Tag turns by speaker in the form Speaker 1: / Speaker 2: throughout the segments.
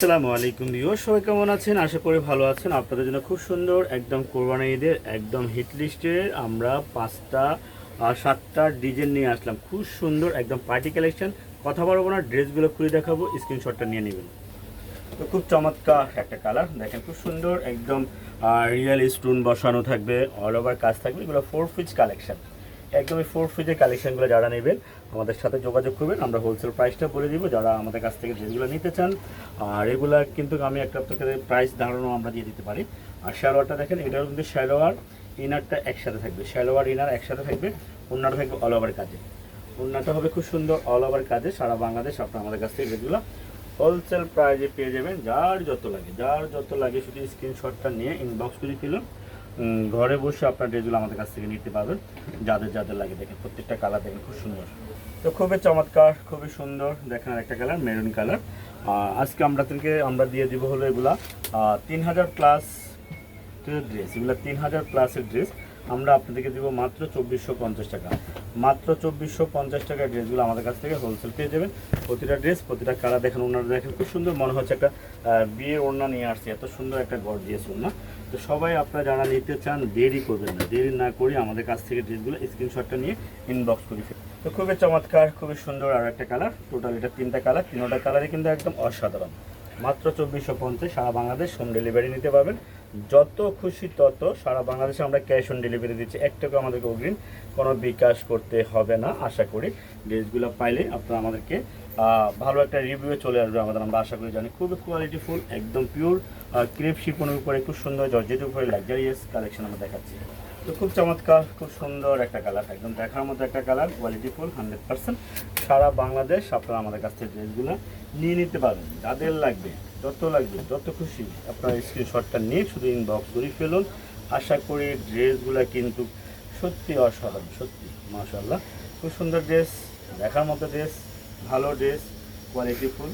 Speaker 1: আসসালামু আলাইকুম ভিউ সবাই কেমন আছেন? আশা করি ভালো আছেন। আপনাদের জন্য খুব সুন্দর, একদম কোরবানি ঈদের, একদম হিট লিস্টে আমরা পাঁচটা সাতটা ডিজাইন নিয়ে আসলাম। খুব সুন্দর, একদম পার্টি কালেকশন কথা বলব না, ড্রেসগুলো খুলে দেখাবো স্ক্রিনশটটা নিয়ে নেবেন। তো খুব চমৎকার একটা কালার দেখেন খুব সুন্দর, একদম রিয়েল স্টোন বসানো থাকবে অল ওভার কাজ থাকবে, এগুলো ফোর পিচ কালেকশন একদমই ফোর পিচের কালেকশনগুলো যারা নেবেন আমাদের সাথে যোগাযোগ করবেন আমরা হোলসেল প্রাইসটা বলে দিব যারা আমাদের কাছ থেকে ড্রেসগুলো নিতে চান। আর এগুলা কিন্তু আমি একটা আপনাকে প্রাইস ধারণা আমরা দিয়ে দিতে পারি। আর শ্যালোয়ারটা দেখেন এটাও কিন্তু শ্যালোয়ার ইনারটা একসাথে থাকবে। শ্যালোয়ার ইনার একসাথে থাকবে অন্যটা থাকবে অল ওভার কাজে। অন্যটা হবে খুব সুন্দর অল ওভার কাজে সারা বাংলাদেশ আপনার আমাদের কাছ থেকে ড্রেসগুলো হোলসেল প্রাইজে পেয়ে যাবেন যার যত লাগে যার যত লাগে শুধু স্ক্রিনশটটা নিয়ে ইনবক্স করে উম, ঘরে বসে আপনার ড্রেসগুলো আমাদের কাছ থেকে নিতে পারবেন, যাদের যাদের লাগে দেখেন, প্রত্যেকটা কালার দেখেন, খুব সুন্দর। তো খুবই চমৎকার, খুবই সুন্দর, দেখেন একটা কালার মেরুন কালার আজকে আমরা থেকে আমরা দিয়ে দিব হলো এগুলা তিন হাজার প্লাস ড্রেস এগুলো তিন হাজার প্লাসের ড্রেস আমরা আপনাদেরকে দেবো মাত্র চব্বিশশো পঞ্চাশ টাকা। মাত্র চব্বিশশো পঞ্চাশ টাকার ড্রেসগুলো আমাদের কাছ থেকে হোলসেল পেয়ে যাবেন। প্রতিটা ড্রেস, প্রতিটা কালার দেখেন, ওনারা দেখেন খুব সুন্দর মনে হচ্ছে একটা বিয়ের ওড়না নিয়ে আসছে, এত সুন্দর একটা গড় দিয়েছে ওড়না। তো সবাই আপনারা যারা নিতে চান, দেরি করবেন না, দেরি না করে আমাদের কাছ থেকে ড্রেসগুলো স্ক্রিনশটটা নিয়ে ইনবক্স করে। তো খুবই চমৎকার, খুবই সুন্দর আর একটা কালার টোটাল এটা তিনটা কালার, তিনটা কালারই কিন্তু একদম অসাধারণ। মাত্র চব্বিশশো পঞ্চাশ, সারা বাংলাদেশ হোম ডেলিভারি নিতে পারবেন। যত খুশি তত সারা বাংলাদেশে আমরা ক্যাশ অন ডেলিভারি দিচ্ছি। এক টাকা আমাদেরকে অগ্রিম কোনো বিকাশ করতে হবে না, আশা করি। ড্রেসগুলো পাইলে আপনারা আমাদেরকে ভালো একটা রিভিউ চলে আসবে আমাদের, আমরা আশা করি জানি। খুবই কোয়ালিটিফুল একদম পিওর ক্রেপ শিপনের উপরে, খুব সুন্দর জর্জের উপরে লাক্সারিয়াস কালেকশন আমরা দেখাচ্ছি। তো খুব চমৎকার, খুব সুন্দর একটা কালার একদম দেখার মতো একটা কালার কোয়ালিটিফুল হান্ড্রেড পার্সেন্ট সারা বাংলাদেশ আপনারা আমাদের কাছ থেকে ড্রেসগুলো নিয়ে নিতে পারবেন, যাদের লাগবে। যত লাগবে, যত খুশি আপনার স্ক্রিনশটটা নিয়ে শুধু ইনবক্স করে ফেলুন। আশা করি ড্রেসগুলো কিন্তু সত্যি অসাধারণ, সত্যি মাশাল্লাহ খুব সুন্দর ড্রেস, দেখার মতো ড্রেস, ভালো ড্রেস কোয়ালিটিফুল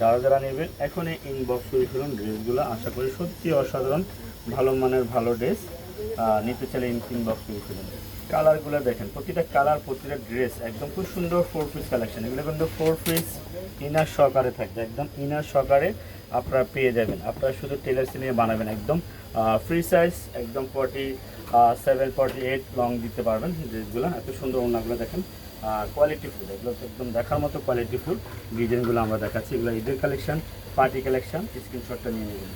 Speaker 1: যারা যারা নেবেন, এখনই ইনবক্স করে ফেলুন ড্রেসগুলো। আশা করি সত্যি অসাধারণ, ভালো মানের ভালো ড্রেস। নিতে চাইলে ইনবক্স ফেলুন কালারগুলো দেখেন, প্রতিটা কালার প্রতিটা ড্রেস একদম খুব সুন্দর ফোর পিস কালেকশন এগুলো কিন্তু ফোর পিস ইনার সহকারে থাকবে, একদম ইনার সহকারে আপনারা পেয়ে যাবেন। আপনারা শুধু টেলার্স নিয়ে বানাবেন, একদম ফ্রি সাইজ একদম forty seven forty eight long দিতে পারবেন ড্রেসগুলো এত সুন্দর ওনাগুলো দেখেন কোয়ালিটি ফুল, এগুলো একদম দেখার মতো কোয়ালিটি ফুল। ডিজাইনগুলো আমরা দেখাচ্ছি, এগুলো ঈদের কালেকশন পার্টি কালেকশন স্ক্রিনশটটা নিয়ে নেবেন।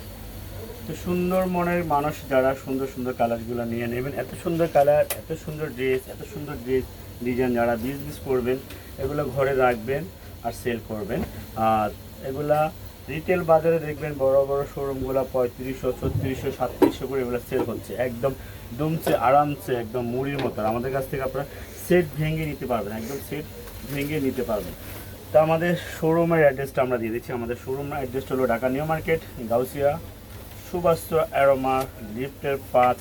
Speaker 1: সুন্দর মনের মানুষ যারা সুন্দর সুন্দর কালারগুলো নিয়ে নেবেন, এত সুন্দর কালার এত সুন্দর ড্রেস এত সুন্দর ড্রেস ডিজাইন যারা বিজনেস করবেন, এগুলো ঘরে রাখবেন আর সেল করবেন। আর এগুলা রিটেল বাজারে দেখবেন বড় বড় শোরুমগুলো পঁয়ত্রিশশো, ছত্রিশশো, সাতত্রিশশো করে এগুলো সেল হচ্ছে। একদম দুমছে আরামসে একদম মুড়ির মতো। আমাদের কাছ থেকে আপনারা সেট ভেঙে নিতে পারবেন, একদম সেট ভেঙে নিতে পারবেন। তো আমাদের শোরুমের অ্যাড্রেসটা আমরা দিয়ে দিচ্ছি। আমাদের শোরুমের অ্যাড্রেসটা হলো ঢাকা নিউ মার্কেট, গাউসিয়া সুবাস্ত্র অ্যারোমা লিফটের পাঁচ,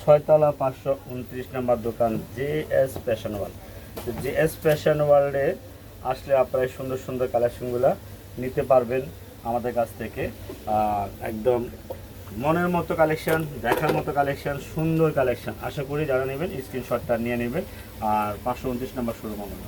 Speaker 1: ছয়তলা পাঁচশো উনত্রিশ নম্বর দোকান J S fashion world J S fashion ওয়ার্ল্ডে আসলে আপনারা সুন্দর সুন্দর কালেকশনগুলো নিতে পারবেন আমাদের কাছ থেকে। একদম মনের মতো কালেকশন, দেখার মতো কালেকশন, সুন্দর কালেকশন। আশা করি যারা নেবেন, স্ক্রিনশটটা নিয়ে নেবেন। আর পাঁচশো উনত্রিশ নম্বর শুরু আমাদের